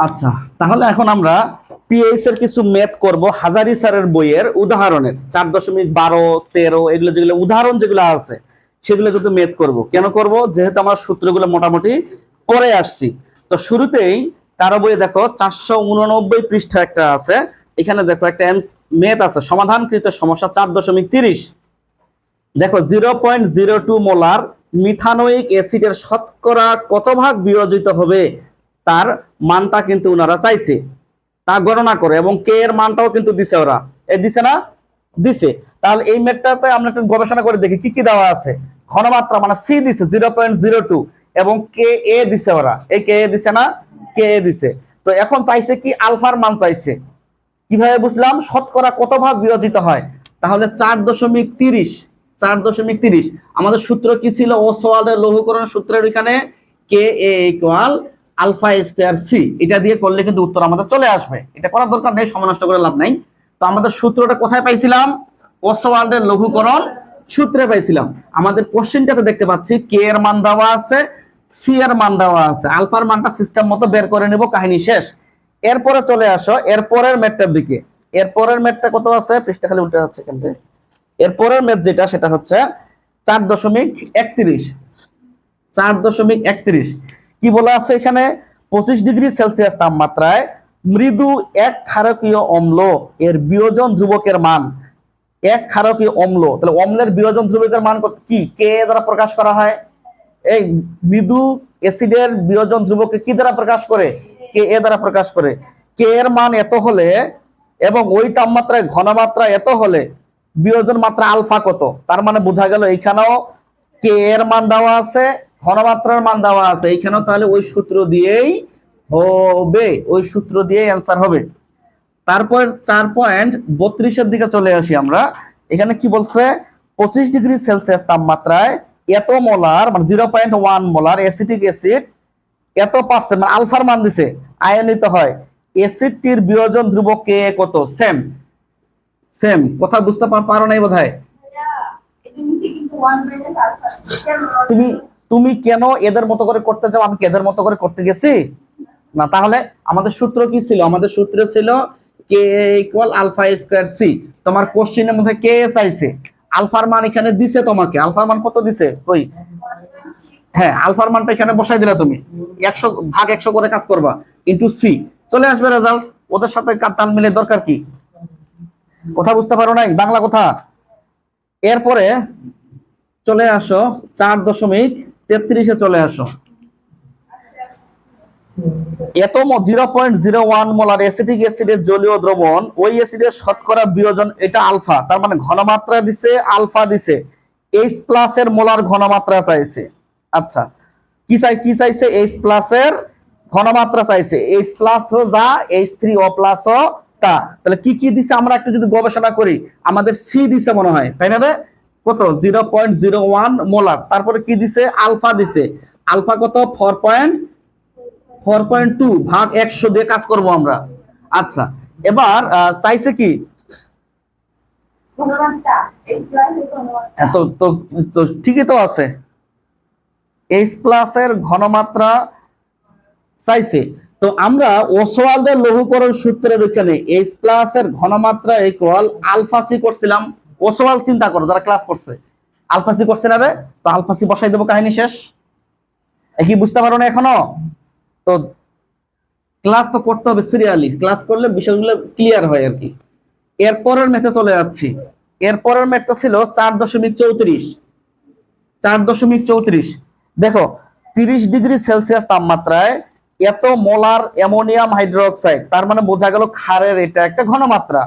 আচ্ছা তাহলে এখন আমরা পিএইচ এর কিছু ম্যাথ করব হাজারি স্যারের বইয়ের উদাহরণের। চার দশমিক বারো, তেরো, এগুলো যেগুলো উদাহরণ যেগুলো আছে, সেগুলো কিন্তু ম্যাথ করব। কেন করব? যেহেতু আমার সূত্রগুলো মোটামুটি পরে আসছি। তো শুরুতেই কারও বইয়ে দেখো চারশো উননব্বই পৃষ্ঠা একটা আছে। এখানে দেখো একটা ম্যাথ আছে। সমাধানকৃত সমস্যা চার দশমিক তিরিশ। দেখো zero point zero two molar methanoic অ্যাসিডের শতকরা কত ভাগ বিয়োজিত হবে? তার মানটা কিন্তু ওনারা চাইছে। তা গণনা করে এবং কে এর মানটাও কিন্তু দিছে ওরা। এ দিছে না? দিছে। তাহলে এই ম্যাটটাতে আমরা একটু গবেষণা করে দেখি কি কি দেওয়া আছে। ঘনমাত্রা মানে সি দিছে, জিরো পয়েন্ট জিরো টু, এবং কে এ দিছে ওরা। এই কে এ দিছে না? কে এ দিছে। তো এখন চাইছে কি আলফার মান চাইছে। কীভাবে বুঝলাম? শতকরা কত ভাগ বিয়োজিত হয়? তাহলে চার দশমিক তিরিশ, চার দশমিক তিরিশ। আমাদের সূত্র কি ছিল? ও ওসওয়াল্ডের লৌহকরণ সূত্রের এখানে K a equal alpha square C, এটা দিয়ে করলে কিন্তু উত্তর আমাদের চলে আসবে। এটা করার দরকার নেই, সময় নষ্ট করে লাভ নাই। তো আমাদের সূত্রটা কোথায় পাইছিলাম? ওসওয়াল্ডের লঘুকরণ সূত্রে পাইছিলাম। আমাদের কোশ্চেনটাতে দেখতে পাচ্ছি কে এর মান দেওয়া আছে সি এর মান দেওয়া আছে। আলফার মানটা সিস্টেম মতো বের করে নেব, কাহিনী শেষ। এরপরে চলে আসো, এরপরের ম্যাথটার দিকে। এরপরের ম্যাথটা কত আছে? পৃষ্ঠা খালি উল্টে যাচ্ছে কেন এরপরের ম্যাথ যেটা, সেটা হচ্ছে চার দশমিক একত্রিশ। চার দশমিক একত্রিশ। কি বলা আছে এখানে? পঁচিশ ডিগ্রি সেলসিয়াস তাপমাত্রায় মৃদু এক ক্ষারকীয় অম্ল, এর বিয়োজন ধ্রুবকের মান। এক ক্ষারকীয় অম্ল, তাহলে অম্লের বিয়োজন ধ্রুবকের মান কি? কে দ্বারা প্রকাশ করা হয়? এই মৃদু অ্যাসিডের বিয়োজন ধ্রুবকে কি দ্বারা প্রকাশ করে? কে এ দ্বারা প্রকাশ করে। কে এর মান এত হলে এবং ওই তাপমাত্রায় ঘনমাত্রা এত হলে বিয়োজন মাত্রা আলফা কত? তার মানে বোঝা গেল এইখানেও কে এর মান দেওয়া আছে ঘনমাত্রার মান দেওয়া আছে এইখানেও তাহলে ওই সূত্র দিয়েই হবে ওই সূত্র দিয়ে অ্যান্সার হবে। তারপর চার পয়েন্ট বত্রিশের দিকে চলে আসি আমরা এখানে কি বলছে? পঁচিশ ডিগ্রি সেলসিয়াস তাপমাত্রায় এত মোলার মানে zero point one molar acetic acid এত পার্সেন্ট মানে আলফার মান দিছে আয়নিত হয়। অ্যাসিডটির বিয়োজন ধ্রুবক কে? কত? সেম সেম কথা বুঝতে পারো নাই বোধহয়? তুমি তুমি কেন এদের মতো করে করতে চাও? আমি এদের মতো করে করতে গেছি? না, তাহলে আমাদের সূত্র কি ছিল? আমাদের সূত্র ছিল K equal alpha square C তোমার কোশ্চিনের মধ্যে কে চাইছে আলফার মান এখানে দিছে তোমাকে। আলফার মান কত দিছে? কই হ্যাঁ আলফার মানটা এখানে বসাই দিলা তুমি। একশো, ভাগ একশো করে কাজ করবা ইন্টু সি চলে আসবে রেজাল্ট ওদের সাথে তাল মিলে দরকার কি? কথা বুঝতে পারো নাই? বাংলা কথা। এরপরে চলে আসো চার দশমিক তেত্রিশে চলে আসো। এত zero point zero one molar acetic অ্যাসিডের জলীয় দ্রবণ, ওই অ্যাসিডের শতকরা বিয়োজন, এটা আলফা, তার মানে ঘনমাত্রা দিছে, আলফা দিছে। এইচ প্লাস এর মোলার ঘনমাত্রা চাইছে। আচ্ছা কি চাই, কি চাইছে? এইচ প্লাস এর ঘনমাত্রা চাইছে। এইচ প্লাস যা এইচ থ্রি ও প্লাস তা। তাহলে কি কি দিছে? আমরা একটু যদি গবেষণা করি। আমাদের সি দিছে মনে হয়, তাই না রে কত? Zero point zero one molar তারপরে কি দিছে? আলফা দিছে। আলফা কত? Four point four point two ভাগ একশো দিয়ে কাজ করব আমরা। আচ্ছা এবার চাইছে কি? তো ঠিকই তো আছে। এইচ প্লাস এর ঘনমাত্রা চাইছে। তো আমরা ওসওয়ালদের লঘুকরণ সূত্রের ওইখানে এইচ প্লাস এর ঘনমাত্রা ইকুয়াল আলফা সি করছিলাম। ওসওয়াল চিন্তা করো, যারা ক্লাস করছে। আলফাসি করছে না রে তো আলফাসি বসাই দেবো কাহিনী শেষ। কি বুঝতে পারো না এখনও? তো ক্লাস তো করতে হবে সিরিয়ালি ক্লাস করলে বিষয়গুলো ক্লিয়ার হয় আর কি। এরপরের ম্যাথে চলে যাচ্ছি। এরপরের ম্যাথটা ছিল চার দশমিক চৌত্রিশ। চার দশমিক চৌত্রিশ। দেখো, তিরিশ ডিগ্রি সেলসিয়াস তাপমাত্রায় এত মোলার অ্যামোনিয়াম হাইড্রোক্সাইড, তার মানে বোঝা গেল ক্ষারের এটা একটা ঘনমাত্রা।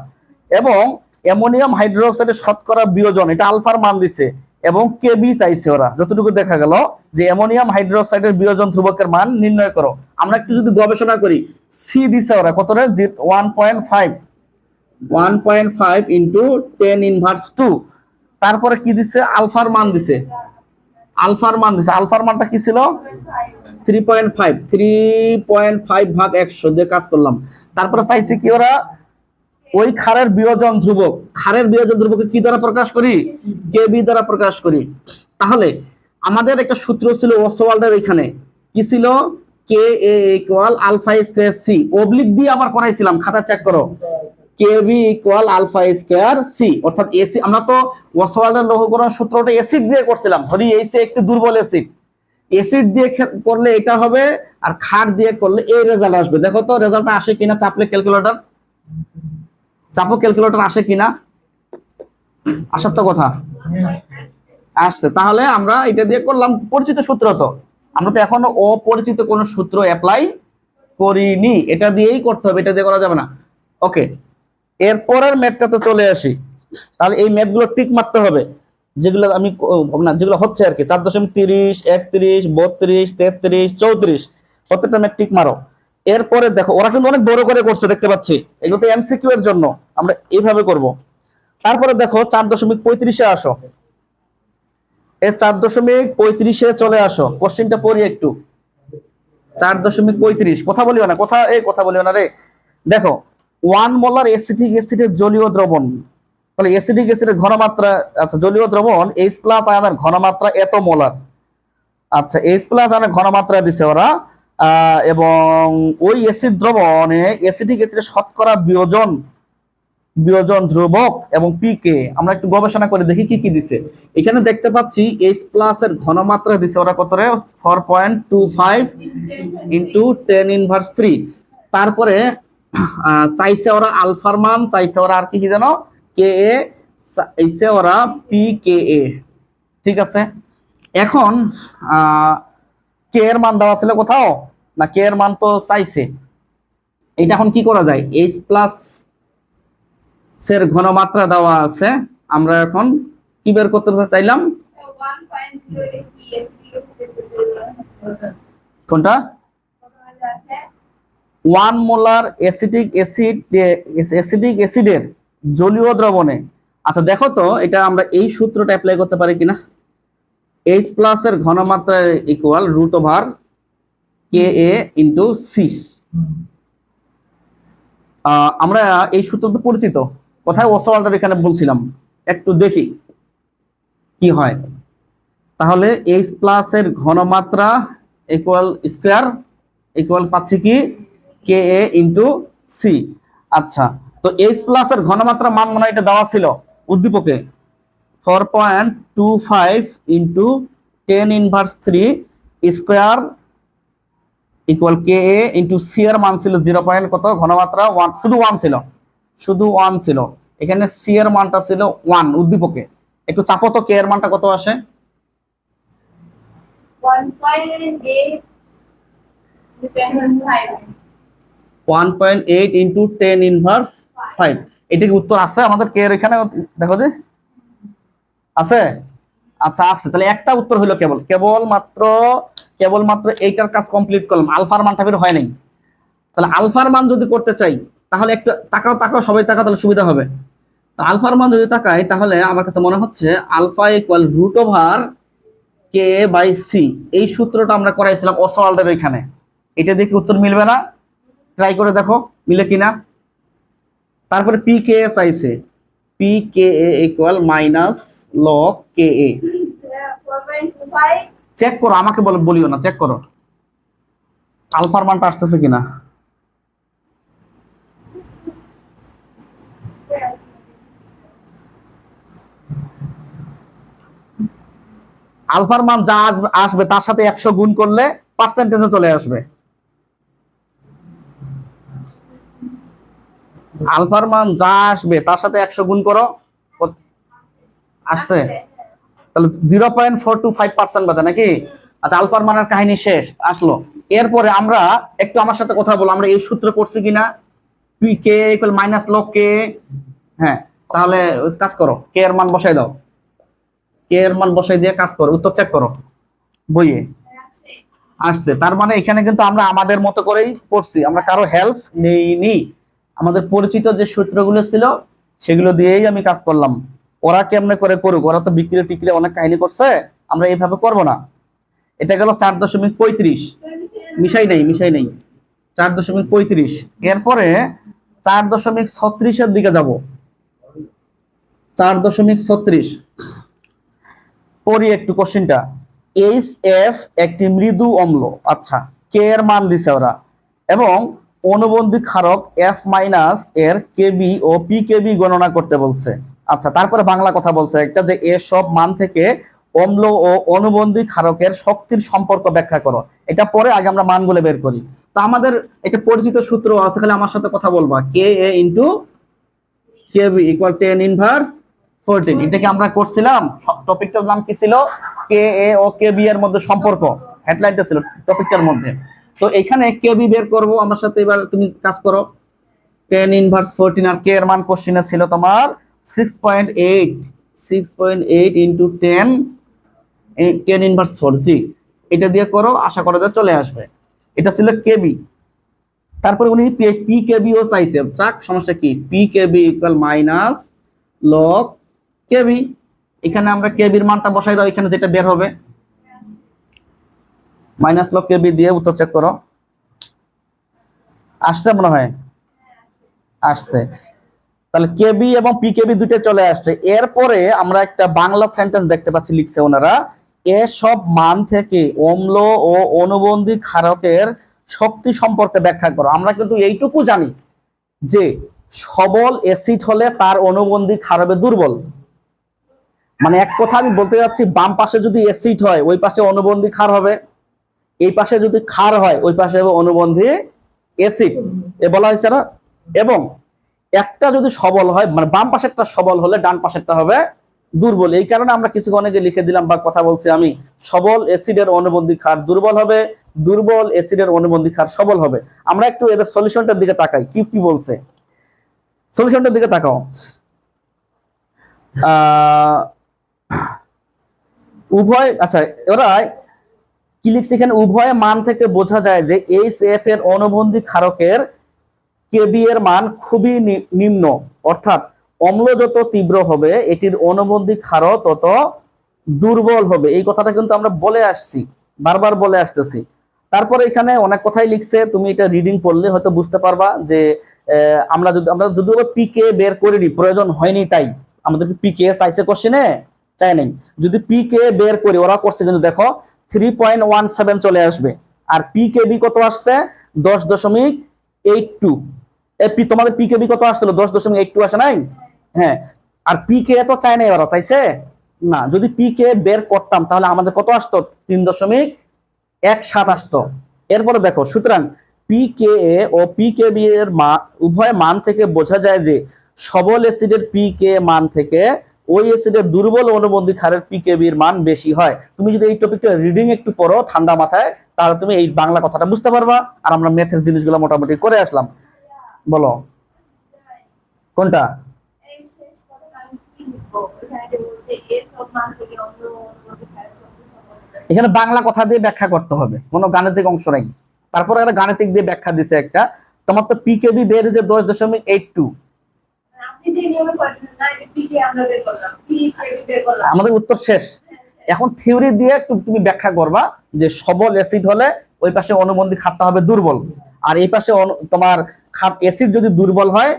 এবং অ্যামোনিয়াম হাইড্রোক্সাইডের শতকরা বিয়োজন, এটা আলফার মান দিছে, এবং কেবি চাইছে ওরা। যতটুকু দেখা গেল যে অ্যামোনিয়াম হাইড্রোক্সাইডের বিয়োজন ধ্রুবকের মান নির্ণয় করো। আমরা একটু যদি গবেষণা করি সি দিছে ওরা, কত রে? One point five one point five into ten inverse two তারপরে কি দিছে? আলফার মান দিছে। আলফার মান দিছে। আলফার মানটা কি ছিল? Three point five three point five ভাগ একশো, দিয়ে কাজ করলাম। তারপরে চাইছে কি ওরা? ওই ক্ষারের বিয়োজন ধ্রুবক। ক্ষারের বিয়োজন ধ্রুবকে কি দ্বারা প্রকাশ করি? কেবি দ্বারা প্রকাশ করি? তাহলে আমাদের একটা সূত্র ছিল ওসওয়াল্ডের এখানে। কি ছিল? K a equal alpha square C oblique দিয়ে আবার করাইছিলাম, খাতা চেক করো। K b equal alpha square C অর্থাৎ এসি আমরা তো ওয়াসওয়াল্ডের লৌহকরণ সূত্রটা অ্যাসিড দিয়ে করছিলাম। ধরি এইসে একটি দুর্বল অ্যাসিড অ্যাসিড দিয়ে করলে এটা হবে, আর ক্ষার দিয়ে করলে এই রেজাল্ট আসবে। দেখো তো রেজাল্টটা আসে কিনা চাপলে ক্যালকুলেটর চাপো ক্যালকুলেটর আসে কিনা? আসার তো কথা। আসছে। তাহলে আমরা এটা দিয়ে করলাম পরিচিত সূত্র তো। আমরা তো এখনও অপরিচিত কোনো সূত্র অ্যাপ্লাই করিনি। এটা দিয়েই করতে হবে, এটা দিয়ে করা যাবে না। ওকে এরপরের ম্যাথটাতে চলে আসি। তাহলে এই ম্যাথগুলো টিক মারতে হবে। যেগুলো আমি না, যেগুলো হচ্ছে আর কি। চার দশমিক তিরিশ, একত্রিশ, বত্রিশ, তেত্রিশ, চৌত্রিশ। প্রত্যেকটা ম্যাথ টিক মারো। এরপরে দেখো, ওরা কিন্তু অনেক বড় করে করছে, দেখতে পাচ্ছি। এগুলো তো এমসিকিউ এর জন্য, আমরা এইভাবে করব। তারপরে দেখো, চার দশমিক পঁয়ত্রিশে আসো। এ চার দশমিক পঁয়ত্রিশে চলে আসো। কোশ্চেনটা পড়ি একটু। চার দশমিক পঁয়ত্রিশ, কথা বলিও না, কথা, এই কথা বলিও না রে। দেখো, ওয়ান মোলার এসিটিক অ্যাসিডের জলীয় দ্রবণ। তাহলে এসিটিক অ্যাসিডের ঘনমাত্রা আচ্ছা জলীয় দ্রবণ এইচ প্লাস আয়নের ঘনমাত্রা এত মোলার। আচ্ছা এইচ প্লাস আয়নের ঘনমাত্রা দিছে ওরা। এবং ওই অ্যাসিড দ্রবণে এসিটিক অ্যাসিডের শতকরা বিয়োজন বিয়োজন ধ্রুবক এবং পিকে আমরা একটু গবেষণা করে দেখি কি কি দিছে। এখানে দেখতে পাচ্ছি এইচ প্লাস এর ঘনমাত্রা দিছে ওরা কত রে four point two five into ten inverse three তারপরে চাইছে ওরা আলফার মান, চাইছে ওরা আর কি কি জানো? কে এ চাইছে ওরা পি কে এ ঠিক আছে? এখন কে এর মান দেওয়া ছিল কোথাও? না, কে এর মান তো চাইছে। এটা এখন কি করা যায়? এইচ প্লাস এর ঘনমাত্রা দেওয়া আছে। আমরা এখন কি বের করতে চাইলাম? কোনটা? One molar acidic acid acidic অ্যাসিডের জলীয় দ্রবণে। আচ্ছা দেখো তো, এটা আমরা এই সূত্রটা অ্যাপ্লাই করতে পারি কিনা? এইচ প্লাস এর ঘনমাত্রা equal root over K a into C আমরা এই সূত্র তো পরিচিত। কোথায় ওসওয়াল্ডার এখানে বলছিলাম? একটু দেখি কি হয়। তাহলে এইচ প্লাস এর ঘনমাত্রা ইকুয়াল স্কোয়ার ইকুয়াল পাচ্ছি কি? কে এ ইন্টু সি আচ্ছা তো এইচ প্লাস এর ঘনমাত্রা মান মনে এটা দেওয়া ছিল উদ্দীপকে। Four point two five into ten inverse three square equal K a into C এর মান ছিল জিরো পয়েন্ট কত? ঘনমাত্রা ওয়ান শুধু ওয়ান ছিল। শুধু ওয়ান ছিল। এখানে সি এর মানটা ছিল ওয়ান উদ্দীপকে। একটু চাপো তো কে এর মানটা কত আসে? One point eight into ten inverse five এটা উত্তর আছে আমাদের কে এর এখানে? দেখো যে। আছে? আচ্ছা আছে। তাহলে একটা উত্তর হলো কেবল। কেবল মাত্র কেবল মাত্র এইটার কাজ কমপ্লিট করলাম। আলফার মানটা বের হয় নাই। তাহলে আলফার মান যদি করতে চাই, তাহলে একটু তাকাও তাকাও, সবাই তাকাও, তাহলে সুবিধা হবে। আলফার মান যদি তাকাই, তাহলে আমার কাছে মনে হচ্ছে alpha equal root over K by C এই সূত্রটা আমরা করাইছিলাম ওসওয়াল্ডের এখানে। এটা দেখে উত্তর মিলবে না। ট্রাই করে দেখো, মিলে কিনা। তারপরে পি কে আইছে p equal minus log K a check করো, আমাকে বলে, বলিও না চেক করো। আলফার মানটা আসতেছে কিনা? আলফার মান যা আসবে তার সাথে একশো গুণ করলে পার্সেন্টেজে চলে আসবে। আলফার মান যা আসবে, তার সাথে একশো গুণ করো। আসছে। তাহলে zero point four two five percent বাজে নাকি? আচ্ছা আলফার মানের কাহিনী শেষ, আসলো। এরপরে আমরা একটু আমার সাথে কথা বলো আমরা এই সূত্র করছি কিনা? P K equal minus log K হ্যাঁ তাহলে কাজ করো কে এর মান বসাই দাও। কে এর মান বসাই দিয়ে কাজ করো, উত্তর চেক করো। বইয়ে। আসছে, তার মানে এখানে কিন্তু আমরা আমাদের মতো করেই করছি, আমরা কারও হেল্প নেইনি। আমাদের পরিচিত যে সূত্রগুলো ছিল, সেগুলো দিয়েই আমি কাজ করলাম। ওরা কেমনে করে করুক? ওরা তো বিক্রি টিক্রি অনেক কাহিনী করছে, আমরা এইভাবে করব না। এটা গেল চার দশমিক পঁয়ত্রিশ। মিশাই নেই মিশাই নেই। চার দশমিক পঁয়ত্রিশ। এরপরে চার দশমিক ছত্রিশের দিকে যাব। চার দশমিক ছত্রিশ। পড়ি একটু কোশ্চিনটা। এইচ এফ একটি মৃদু অম্ল। আচ্ছা কে এর মান দিছে ওরা? এবং অনুবন্ধী ক্ষারক এফ মাইনাস এর কেবি ও পি কেবি গণনা করতে বলছে। আচ্ছা তারপরে বাংলা কথা বলছে একটা যে এসব মান থেকে অম্ল ও অনুবন্ধী ক্ষারকের শক্তির সম্পর্ক ব্যাখ্যা করো। এটা পরে আগে আমরা মানগুলো বের করি। তো আমাদের একটা পরিচিত সূত্র আছে, খালি আমার সাথে কথা বলবা। K a into K b equal ten inverse fourteen এটা কি আমরা করছিলাম? টপিকটার নাম কি ছিল? কে এ ও কে বি এর মধ্যে সম্পর্ক। হেডলাইনটা ছিল টপিকটার মধ্যে। তো এখানে কে বি বের করব, আমার সাথে এবার তুমি কাজ করো। টেন ইনভার্স ফোরটিন আর কে এর মান কোশ্চিনে ছিল তোমার six point eight six point eight into ten ten inverse four জি এটা দিয়ে করো, আশা করা যায় চলে আসবে। এটা ছিল কেবি তারপরে উনি পি কেবি ও চাইছে চাক, সমস্যা কি? P K b equal minus log K b এখানে আমরা কে কেবির মানটা বসাই দাও, এখানে যেটা বের হবে। মাইনাস লগ কেবি দিয়ে উত্তর চেক করো। আসছে মনে হয়? আসছে। তাহলে কেবি এবং পি কেবি দুটো চলে আসছে। এরপরে আমরা একটা বাংলা সেন্টেন্স দেখতে পাচ্ছি, লিখছে ওনারা, এসব মান থেকে অম্ল ও অনুবন্ধী ক্ষারকের শক্তি সম্পর্কে ব্যাখ্যা করো। আমরা কিন্তু এইটুকু জানি যে সবল অ্যাসিড হলে তার অনুবন্ধী ক্ষার হবে দুর্বল। মানে এক কথা আমি বলতে যাচ্ছি, বাম পাশে যদি অ্যাসিড হয়, ওই পাশে অনুবন্ধী ক্ষার হবে। এই পাশে যদি ক্ষার হয়, ওই পাশে হবে অনুবন্ধী অ্যাসিড এ বলা হয়েছে না? এবং একটা যদি সবল হয় মানে বাম পাশেরটা সবল হলে ডান পাশেরটা হবে দুর্বল। এই কারণে আমরা কিছু অনেকে লিখে দিলাম বা কথা বলছি আমি, সবল অ্যাসিডের অনুবন্ধী ক্ষার দুর্বল হবে, দুর্বল অ্যাসিডের অনুবন্ধী ক্ষার সবল হবে। আমরা একটু এবার সলিউশনটার দিকে তাকাই, কি কি বলছে? সলিউশনটার দিকে তাকাও। উভয় আচ্ছা ওরা কি লিখছে এখানে? উভয় মান থেকে বোঝা যায় যে এইচ এফ এর অনুবন্ধী ক্ষারকের কেবি এর মান খুবই নিম্ন। অর্থাৎ অম্ল যত তীব্র হবে, এটির অনুবন্ধী ক্ষার তত দুর্বল হবে। এই কথাটা কিন্তু আমরা বলে আসছি, বারবার বলে আসতেছি। তারপরে এখানে অনেক কথাই লিখছে, তুমি এটা রিডিং পড়লে হয়তো বুঝতে পারবা যে আমরা যদি, আমরা যদিও পিকে বের করিনি, প্রয়োজন হয়নি তাই। আমাদের পিকে চাইছে কোশ্চেনে চাই নাই। যদি পিকে বের করি ওরা করছে, কিন্তু দেখো থ্রি পয়েন্ট ওয়ান সেভেন চলে আসবে। আর পিকেবি কত আসছে? দশ দশমিক এইট টু পি, তোমাদের পিকেবি কত আসছিল? দশ দশমিক এইট টু আসে নাই? হ্যাঁ। আর পিকে তো চাই না ওরা চাইছে? না, যদি পিকে বের করতাম, তাহলে আমাদের কত আসতো? তিন দশমিক এক সাত আসতো। এরপরে দেখো, সুতরাং পিকে ও পিকেবি এর মান উভয় মান থেকে বোঝা যায় যে সবল অ্যাসিডের পিকে মান থেকে ওই অ্যাসিডের দুর্বল অনুবন্ধী ক্ষারের পিকেবি এর মান বেশি হয়। তুমি যদি এই টপিকটা রিডিং একটু পড়ো, ঠান্ডা মাথায়, তাহলে তুমি এই বাংলা কথাটা বুঝতে পারবা। আর আমরা ম্যাথের জিনিসগুলো মোটামুটি করে আসলাম। বলো। কোনটা? এখানে বাংলা কথা দিয়ে ব্যাখ্যা করতে হবে। কোনো গাণিতিক অংশ নাই। তারপরে গাণিতিক দিয়ে ব্যাখ্যা দিছে একটা। তোমার তো পিকেবি বের যে দশ দশমিক এইট টু আমাদের উত্তর শেষ। এখন থিওরি দিয়ে একটু তুমি ব্যাখ্যা করবা যে সবল অ্যাসিড হলে ওই পাশে অনুবন্ধী খাতটা হবে দুর্বল। আর এই পাশে তোমার খাত অ্যাসিড যদি দুর্বল হয়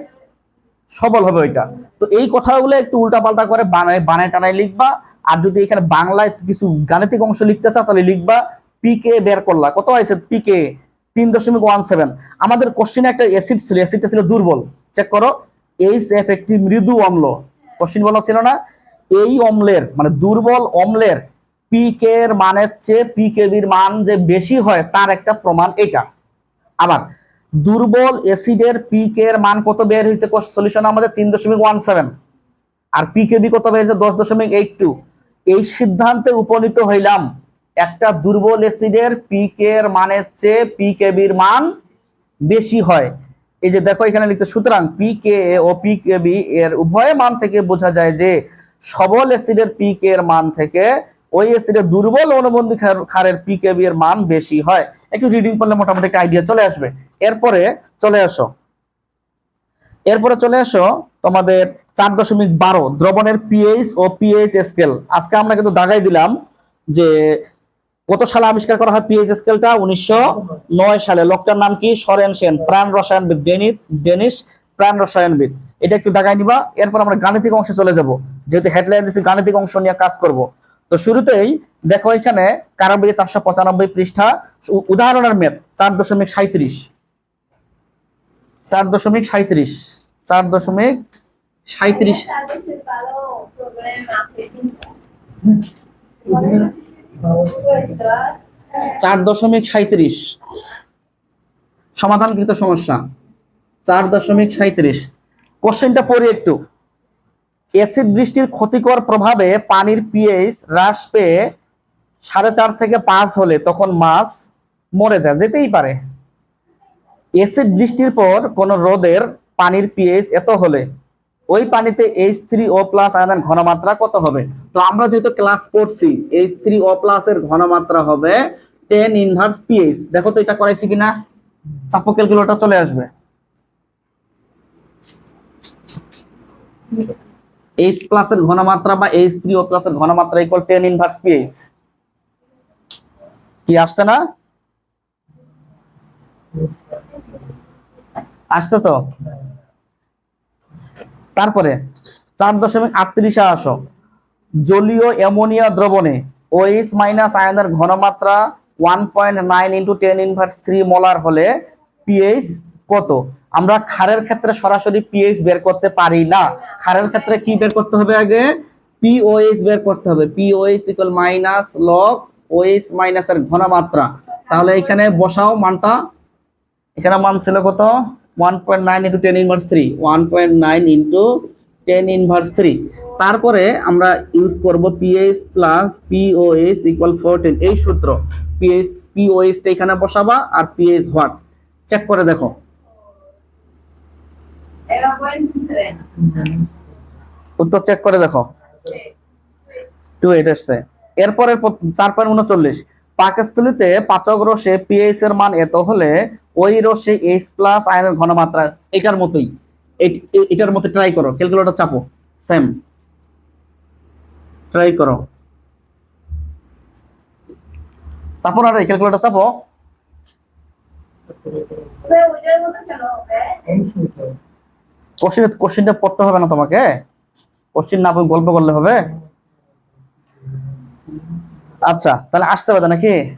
সবল হবে ওইটা। তো এই কথাগুলো একটু উল্টাপাল্টা করে বানায় বানায় টানায় লিখবা। আর যদি এখানে বাংলায় কিছু গাণিতিক অংশ লিখতে চাও তাহলে লিখবা পিকে বের করলা। কত হয়েছে পিকে তিন দশমিক ওয়ান সেভেন আমাদের কোশ্চিনে একটা অ্যাসিড ছিল। অ্যাসিডটা ছিল দুর্বল। চেক করো। এইচ এফ একটি মৃদু অম্ল। কোশ্চিন বলা ছিল না? এই অম্লের মানে দুর্বল অম্লের পিকে এর মানের চেয়ে পি পিকেবির মান যে বেশি হয়, তার একটা প্রমাণ এটা। আবার, দুর্বল অ্যাসিডের পিকে এর মান কত বের হয়েছে সলিউশন আমাদের তিন দশমিক ওয়ান সেভেন আর পিকেবি কত বের হয়েছে? দশ দশমিক এইট টু এই সিদ্ধান্তে উপনীত হইলাম একটা দুর্বল অ্যাসিডের পিকে এর মানের চেয়ে পি পিকেবির মান বেশি হয়। এই যে দেখো এখানে লিখতে, সুতরাং পিকে ও পিকেবি এর উভয় মান থেকে বোঝা যায় যে সবল অ্যাসিডের পিকে এর মান থেকে ওই অ্যাসিডের দুর্বল অনুবন্ধী ক্ষার- ক্ষারের পিকেবি এর মান বেশি হয়। একটু রিডিং করলে মোটামুটি একটা আইডিয়া চলে আসবে। এরপরে চলে আসো। এরপরে চলে আসো তোমাদের চার দশমিক বারো, দ্রবণের পিএইচ ও পিএইচ স্কেল আজকে আমরা কিন্তু দাগাই দিলাম যে কত সালে আবিষ্কার করা হয় পিএইচ স্কেলটা উনিশশো নয় সালে। লোকটার নাম কি? সরেন সেন। প্রাণ রসায়নবিদ ডেনিস ডেনিস প্রাণ রসায়নবিদ এটা একটু দাগাই নিবা। এরপর আমরা গাণিতিক অংশে চলে যাব যেহেতু হেডলাইন দিচ্ছি গাণিতিক অংশ নিয়ে কাজ করব। তো শুরুতেই দেখো এখানে কারাবই চারশো পঁচানব্বই পৃষ্ঠা। উদাহরণের মেদ চার দশমিক সাঁত্রিশ চার দশমিক সাঁত্রিশ চার দশমিক সাঁত্রিশ চার দশমিক সাঁত্রিশ সমাধানকৃত সমস্যা। চার দশমিক সাঁত্রিশ কোশ্চেনটা পড়ি একটু। অ্যাসিড বৃষ্টির ক্ষতিকর প্রভাবে পানির পিএইচ হ্রাস পেয়ে সাড়ে চার থেকে পাঁচ হলে তখন মাছ মরে যায়, যেতেই পারে। অ্যাসিড বৃষ্টির পর কোন রোদের পানির পিএইচ এত হলে ওই পানিতে এইচ থ্রি ও প্লাস আয়নের ঘনমাত্রা কত হবে? তো আমরা যেহেতু ক্লাস করছি এইচ থ্রি ও প্লাস এর ঘনমাত্রা হবে টেন ইনভার্স পিএইচ দেখো তো এটা করাইছি কিনা? চাপো ক্যালকুলেটর চলে আসবে। এইচ প্লাস এর ঘনমাত্রা বা এইচ থ্রি ও প্লাস এর ঘনমাত্রা ইকুয়াল টেন ইনভার্স পিএইচ কি আসছে না? আসছে তো? তারপরে চার দশমিক আটত্রিশে আসো। জলীয় অ্যামোনিয়া দ্রবণে ওএইচ মাইনাস আয়নের ঘনমাত্রা one point nine into ten inverse three molar হলে পিএইচ কত? আমরা ক্ষারের ক্ষেত্রে সরাসরি পিএইচ বের করতে পারি না। ক্ষারের ক্ষেত্রে কি বের করতে হবে আগে? পিওএইচ বের করতে হবে। POH equal minus log OH মাইনাসের ঘনমাত্রা। তাহলে এখানে বসাও মানটা। এখানে মান ছিল কত? One point nine ten inverse three one point nine into ten inverse three তারপরে আমরা ইউজ করব pH plus pOH equal fourteen এই সূত্র পিএইচ পিওএইচটা এখানে বসাবা আর পিএইচ হোয়াট চেক করে দেখো। উত্তর চেক করে দেখো। টু এইট এসছে। এরপরে চার পয়েন্ট উনচল্লিশ। পাকস্থলিতে পাচক রসে পিএইচ এর মান এত হলে ওই রসে এইচ প্লাস আয়নের ঘনমাত্রা এটার মতোই। এট- এটার মতো ট্রাই করো। ক্যালকুলেটর চাপো। সেম ট্রাই করো। চাপো না রে ক্যালকুলেটর চাপো। কোশ্চিন কোশ্চিনটা পড়তে হবে না তোমাকে। কোশ্চিন না গল্প করলে হবে। আচ্ছা তাহলে আসতে পারে নাকি?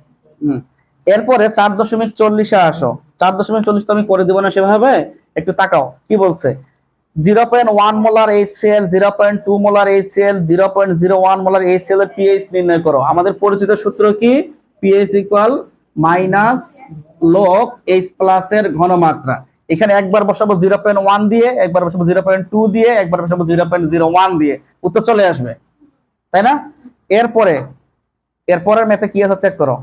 হুম। এরপরে চার দশমিক চল্লিশে আসো। চার দশমিক চল্লিশ তো আমি করে দিব না সেভাবে, একটু তাকাও, কি বলছে? Zero point one molar HCl zero point two molar HCl zero point zero one molar HCl এর পিএইচ নির্ণয় করো। আমাদের পরিচিত সূত্র কি? PH equal minus log H plus এর ঘনমাত্রা। এখানে একবার বসাবো জিরো পয়েন্ট ওয়ান দিয়ে, একবার বসাবো জিরো পয়েন্ট টু দিয়ে, একবার বসাবো জিরো পয়েন্ট জিরো ওয়ান দিয়ে। উত্তর চলে আসবে। তাই না? এরপরে, এরপরের ম্যাথে কি আছে? চেক করো।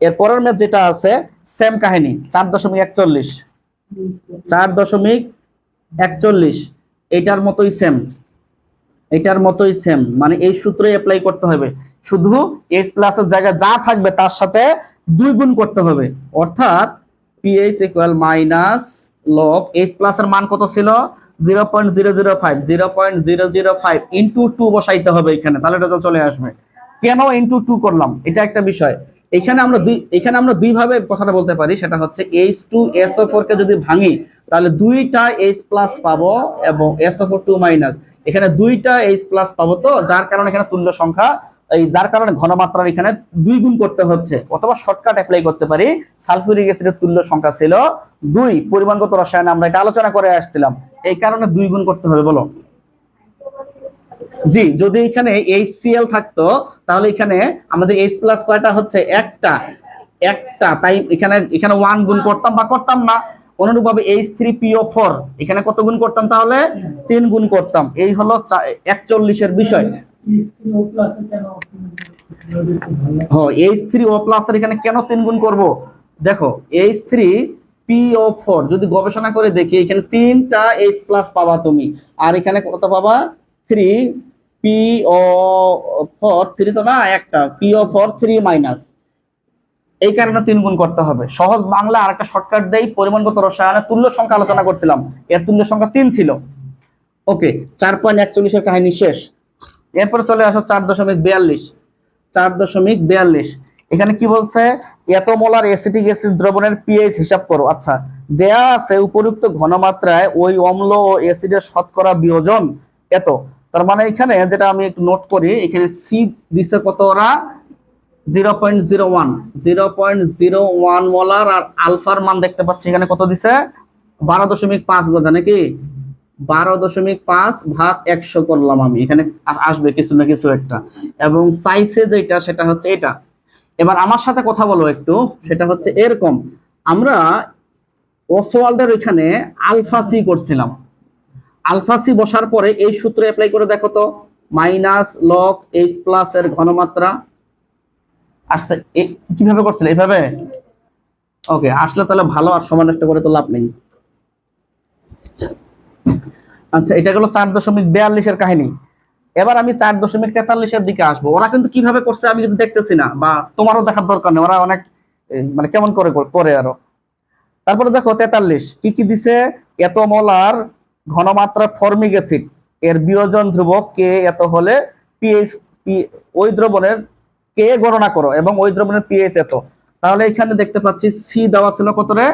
এরপরের ম্যাথ যেটা আছে সেম কাহিনী, চার দশমিক একচল্লিশ। চার দশমিক একচল্লিশ, এটার মতোই সেম এটার মতোই সেম মানে এই সূত্রে অ্যাপ্লাই করতে হবে। শুধু এইচ প্লাসের জায়গায় যা থাকবে তার সাথে দুই গুণ করতে হবে। অর্থাৎ pH equal minus log H plus এর মান কত ছিল? Zero point zero zero five zero point zero zero five into two বসাইতে হবে এখানে। তাহলে এটা চলে আসবে। কেন ইন্টু টু করলাম? এটা একটা বিষয়। এখানে আমরা দুই এখানে আমরা দুই ভাবে কথাটা বলতে পারি, সেটা হচ্ছে এইচ টু এসও যদি ভাঙি, তাহলে দুইটা এইচ প্লাস পাবো এবং এসও ফোর টু মাইনাস এখানে দুইটা এইচ প্লাস পাবো তো, যার কারণে এখানে তুল্য সংখ্যা, এই যার কারণে ঘনমাত্রার এখানে দুই গুণ করতে হচ্ছে। অথবা শর্টকাট অ্যাপ্লাই করতে পারি সালফিউরিক অ্যাসিডের তুল্য সংখ্যা ছিল দুই। পরিমাণগত রসায়নে আমরা এটা আলোচনা করে আসছিলাম। এই কারণে দুই গুণ করতে হবে, বলো। জি, যদি এখানে এইচসিএল থাকতো, তাহলে এখানে আমাদের এইচ প্লাস কয়টা হচ্ছে? একটা। একটা। তাই এখানে এখানে ওয়ান গুণ করতাম বা করতাম না। অনুরূপভাবে এইচ থ্রি পিও ফোর এখানে কত গুণ করতাম তাহলে? তিন গুণ করতাম। এই হলো একচল্লিশের বিষয়। এইচ থ্রি ও প্লাস এখানে কেন তিন গুণ করব? দেখো এইচ থ্রি পিও ফোর যদি গবেষণা করে দেখি, এখানে তিনটা এইচ প্লাস পাবা তুমি। আর এখানে কত পাবা? Three P O four three তো না একটা P O four three minus এই কারণে তিন গুণ করতে হবে। সহজ বাংলা আর একটা শর্টকাট পরিমাণগত তুল্য সংখ্যা আলোচনা করছিলাম। এর তুল্য সংখ্যা তিন ছিল। ওকে চার পয়েন্ট একচল্লিশের কাহিনী শেষ। এরপরে চলে আসো চার দশমিক বিয়াল্লিশ। চার দশমিক বিয়াল্লিশ। এখানে কি বলছে? এত মোলার অ্যাসিটিক অ্যাসিড দ্রবণের পিএইচ হিসাব করো। আচ্ছা দেয়া আছে উপযুক্ত ঘনমাত্রায় ওই অম্ল ও অ্যাসিডের শতকরা বিয়োজন। এত। তার মানে এখানে যেটা আমি একটু নোট করি, এখানে সি দিছে কত ওরা? Zero point zero one zero point zero one molar আর আলফার মান দেখতে পাচ্ছি, এখানে কত দিছে? বারো দশমিক পাঁচ বোঝা, নাকি? বারো দশমিক পাঁচ ভাগ একশো করলাম আমি, এখানে আসবে কিছু না কিছু একটা। এবং সাইজে যেটা, সেটা হচ্ছে এটা। এবার আমার সাথে কথা বলো একটু, সেটা হচ্ছে এরকম। আমরা ওসওয়াল্ডের এখানে আলফা সি করছিলাম। আলফা সি বসার পরে এই সূত্র অ্যাপ্লাই করে দেখো তো মাইনাস লগ এইচ প্লাস এর ঘনমাত্রা। আসছে কীভাবে করছিলে? এইভাবে ওকে আসলে তাহলে ভালো আর সময় নষ্ট করে তো লাভ নেই। আচ্ছা এটা গেলো চার দশমিক বিয়াল্লিশের কাহিনী। এবার আমি চার দশমিক তেতাল্লিশের দিকে আসব। ওরা কিন্তু কীভাবে করছে আমি কিন্তু দেখতেছি না, বা তোমারও দেখার দরকার নেই, ওরা অনেক মানে কেমন করে করে আরও। তারপরে দেখো তেতাল্লিশ, কি কি দিছে? এত মোলার ঘনমাত্রা ফর্মিক অ্যাসিড। এর বিয়োজন ধ্রুবক কে এত হলে পিএইচ ওই দ্রবণের কে গণনা করো এবং ওই দ্রবণের পিএইচ এত। তাহলে এখানে দেখতে পাচ্ছি সি দেওয়া ছিল কত রে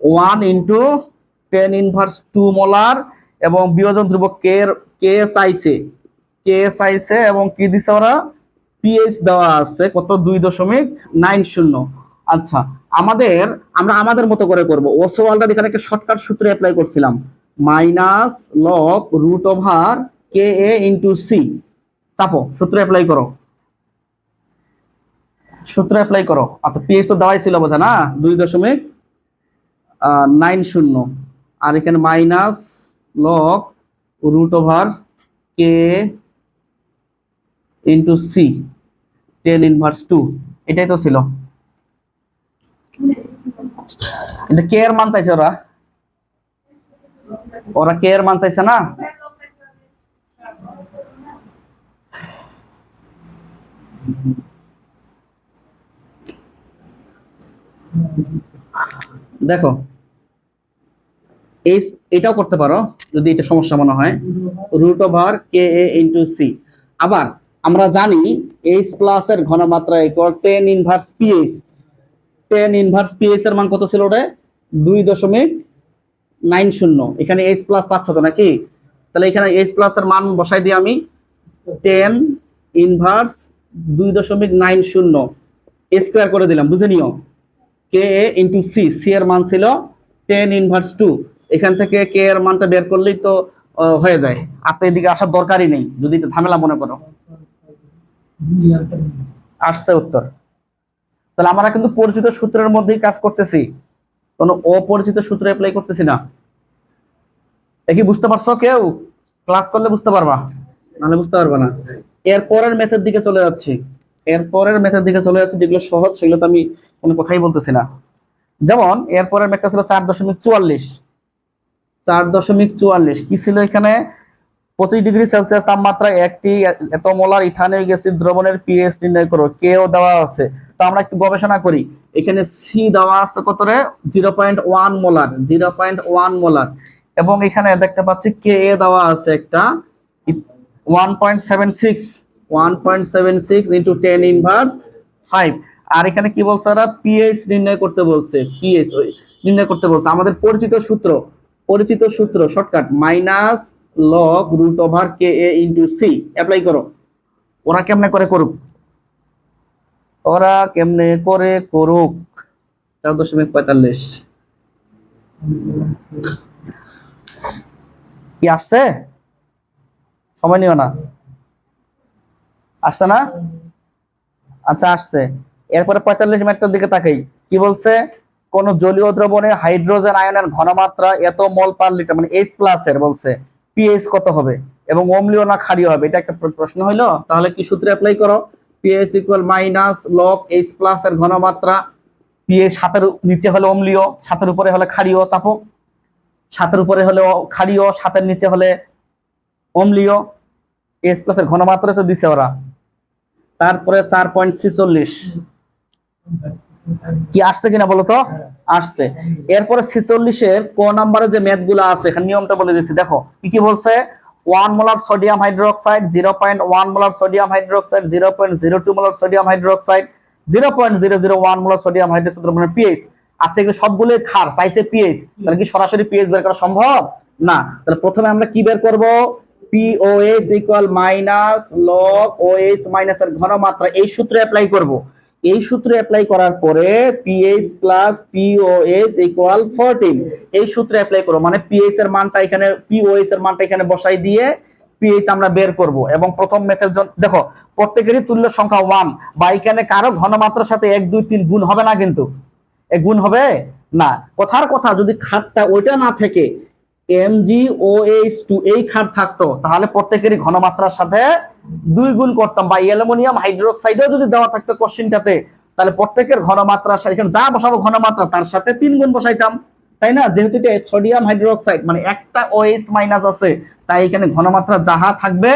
one into ten inverse two molar এবং বিয়োজন ধ্রুবক কে কে চাইছে কে চাইছে এবং কি দিছে ওরা? পিএইচ দেওয়া আছে কত? দুই দশমিক নাইন শূন্য। আচ্ছা আমাদের, আমরা আমাদের মতো করে করব। ওসোয়ালটার এখানে একটা শর্টকাট সূত্র অ্যাপ্লাই করছিলাম। Minus log root over K a into C. চাপো, সূত্র অ্যাপ্লাই করো। সূত্র অ্যাপ্লাই করো। আচ্ছা পিএইচ তো দেওয়াই ছিল বোঝা না? দুই দশমিক নাইন শূন্য। আর এখানে minus log root over K into C ten inverse two এটাই তো ছিল। এটা কে এর মান চাইছে ওরা? ওরা কে এর মান চাইছে না? দেখো, এই এটাও করতে পারো, যদি এটা সমস্যা মনে হয়। Root over K a into C আবার, আমরা জানি এইচ প্লাস এর ঘনমাত্রা equal ten inverse pH ten inverse pH এর মান কত ছিল ওটা দুই দশমিক নাইন শূন্য। এখানে এইচ প্লাস পাচ্ছ তো নাকি? তাহলে এখানে এইচ প্লাস এর মান বসাই দিই আমি। টেন ইনভার্স দুই দশমিক নাইন শূন্য। স্কোয়ার করে দিলাম, বুঝে নিও। K a into C C এর মান ছিল টেন ইনভার্স টু এখান থেকে কে এর মানটা বের করলেই তো হয়ে যায়। আর এদিকে আসার দরকারই নেই, যদি এটা ঝামেলা মনে করো। আসছে উত্তর। তাহলে আমরা কিন্তু পরিচিত সূত্রের মধ্যেই কাজ করতেছি। কোনো অপরিচিত সূত্র অ্যাপ্লাই করতেছি না। কি বুঝতে পারছ কেউ? ক্লাস করলে বুঝতে পারবা। নাহলে বুঝতে পারবা না। এর পরের মেথের দিকে চলে যাচ্ছি। এর পরের মেথের দিকে চলে যাচ্ছি যেগুলো সহজ, সেগুলো তো আমি কোনো কথাই বলতেছি না। যেমন, এর পরের ম্যাথটা ছিল চার দশমিক চুয়াল্লিশ। চার দশমিক চুয়াল্লিশ কি ছিল এখানে? পঁচিশ ডিগ্রি সেলসিয়াস তাপমাত্রা একটি এত মোলার অ্যাসিড দ্রবণের পিএইচ নির্ণয় করো। কেও দেওয়া আছে। তো আমরা একটু গবেষণা করি। এখানে সি দেওয়া আছে কত রে zero point one molar zero point one molar এবং এখানে দেখতে পাচ্ছি কে এ দেওয়া আছে একটা। One point seven six one point seven six into ten inverse five আর এখানে কি বলছে ওরা? পিএইচ নির্ণয় করতে বলছে পিএইচ নির্ণয় করতে বলছে। আমাদের পরিচিত সূত্র পরিচিত সূত্র shortcut minus log root over K a into C apply করো। ওরা কেমনে করে করুক? ওরা কেমনে করে করুক? চার দশমিক পঁয়তাল্লিশ। কি আসছে? সময় নিও না। আসছে না? আচ্ছা আসছে। এরপরে পঁয়তাল্লিশ মিনিটের দিকে তাকাই। কি বলছে? কোন জলীয় দ্রবণে হাইড্রোজেন আয়নের ঘনমাত্রা এত মল পার লিটার মানে এইচ প্লাস এর বলছে। পিএইচ কত হবে? এবং অম্লীয় না ক্ষারীয় হবে? এটা একটা প্রশ্ন হইল। তাহলে কি সূত্রে অ্যাপ্লাই করো? PH equal minus log H plus এর ঘনমাত্রা পিএইচ সাতের নিচে হলে অম্লীয়, সাতের উপরে হলে ক্ষারীয় চাপো সাতের উপরে হলে ক্ষারীয়, সাতের নিচে হলে অম্লীয় এইচ প্লাস এর ঘনমাত্রা তো দিছে ওরা। তারপরে চার পয়েন্ট ছিচল্লিশ। কি আসছে কিনা বলো তো? আসছে। এরপরে ছিচল্লিশের ক নাম্বারে যে ম্যাথগুলো আছে, এখানে নিয়মটা বলে দিচ্ছি দেখো, কি কি বলছে? One molar sodium hydroxide zero point one molar sodium hydroxide zero point zero two molar sodium hydroxide zero point zero zero one molar sodium hydroxide মানে পিএইচ আচ্ছা এগুলো সবগুলো খার চাইছে পিএইচ তাহলে কি সরাসরি পিএইচ বের করা সম্ভব? না। তাহলে প্রথমে আমরা কি বের করব? POH equal minus log OH minus এর ঘনমাত্রা, এই সূত্রে অ্যাপ্লাই করব। এই সূত্রে অ্যাপ্লাই করার পরে pH plus pOH equal fourteen এই সূত্রে অ্যাপ্লাই করব মানে পিএইচ এর মানটা এখানে পিওএস এর মানটা এখানে বসাই দিয়ে পিএইচ আমরা বের করব। এবং প্রথম মেথের দেখো, প্রত্যেকেরই তুল্য সংখ্যা ওয়ান বা এখানে কারও ঘনমাত্রার সাথে এক, দুই, তিন গুণ হবে না কিন্তু। এ গুণ হবে? না। কথার কথা, যদি খাতটা ওইটা না থেকে M G O H two এই খাত থাকতো, তাহলে প্রত্যেকেরই ঘনমাত্রার সাথে দুই গুণ করতাম। বা অ্যালুমিনিয়াম হাইড্রোক্সাইডও যদি দেওয়া থাকতো কোশ্চিনটাতে, তাহলে প্রত্যেকের ঘনমাত্রার সাথে এখানে যা বসাবো ঘনমাত্রা, তার সাথে তিন গুণ বসাইতাম। তাই না? যেহেতু এটা সোডিয়াম হাইড্রোক্সাইড মানে একটা ওএইচ মাইনাস আছে, তাই এখানে ঘনমাত্রা যাহা থাকবে,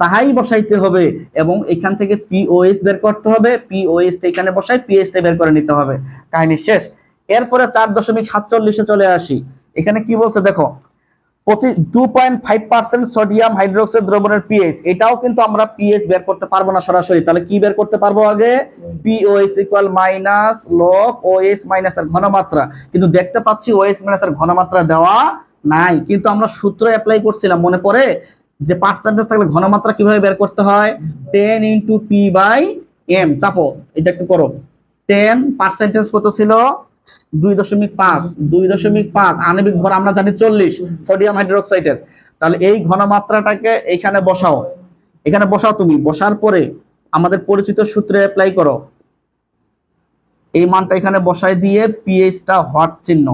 তাহাই বসাইতে হবে। এবং এখান থেকে পিওএস বের করতে হবে। পিওএস টা এখানে বসাই পিএস টা বের করে নিতে হবে। কাহিনী শেষ। এরপরে চার দশমিক সাতচল্লিশে চলে আসি। এখানে কি বলছে দেখো পঁচিশ two point five percent sodium hydroxide দ্রবণের পিএইচ এটাও কিন্তু আমরা পিএইচ বের করতে পারব না সরাসরি। তাহলে কি বের করতে পারব আগে? POH equal minus log OH minus এর ঘনমাত্রা। কিন্তু দেখতে পাচ্ছি ওএস মাইনাস এর ঘনমাত্রা দেওয়া নাই। কিন্তু আমরা সূত্র অ্যাপ্লাই করছিলাম, মনে পড়ে? যে পার্সেন্টেজ থাকলে ঘনমাত্রা কীভাবে বের করতে হয়? Ten into P by M চাপো, এটা একটু করো। টেন পার্সেন্টেজ কত ছিল? দুই দশমিক পাঁচ, দুই দশমিক পাঁচ, আণবিক ভর আমরা জানি চল্লিশ, সোডিয়াম হাইড্রোক্সাইডের। তাহলে এই ঘনমাত্রাটাকে এখানে বসাও। এখানে বসাও তুমি। বসার পরে আমাদের পরিচিত সূত্রে অ্যাপ্লাই করো। এই মানটা এখানে বসাই দিয়ে পিএইচটা হট চিহ্ন।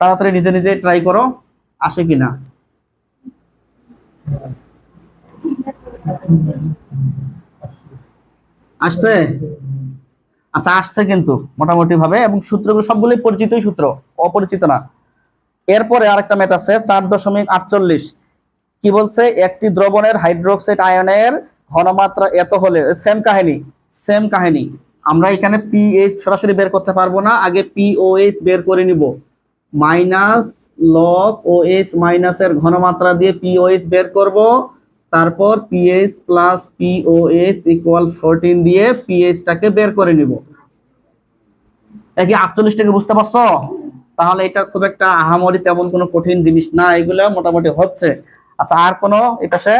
তাড়াতাড়ি নিজে নিজে ট্রাই করো। আসে কিনা? আসছে? আচ্ছা আসছে কিন্তু মোটামুটি ভাবে এবং সূত্রগুলো সবগুলোই পরিচিতই সূত্র, অপরিচিত না। এরপরে আরেকটা ম্যাথ আছে, চার দশমিক আটচল্লিশ। কি বলছে? একটি দ্রবণের হাইড্রোক্সাইড আয়নের ঘনমাত্রা এত হলে সেম কাহিনী সেম কাহিনী। আমরা এখানে পিএইচ সরাসরি বের করতে পারব না, আগে পিওএইচ বের করে নিব। মাইনাস লগ ওএস মাইনাসের ঘনমাত্রা দিয়ে পিওএইচ বের করব। তারপর pH plus pOH equal fourteen দিয়ে পিএইচটাকে বের করে নিব। কি আটচল্লিশটাকে বুঝতে পারছ? তাহলে এটা খুব একটা আহামরি তেমন কোনো কঠিন জিনিস না, এগুলো মোটামুটি হচ্ছে। আচ্ছা আর কোনো এটা পাশে?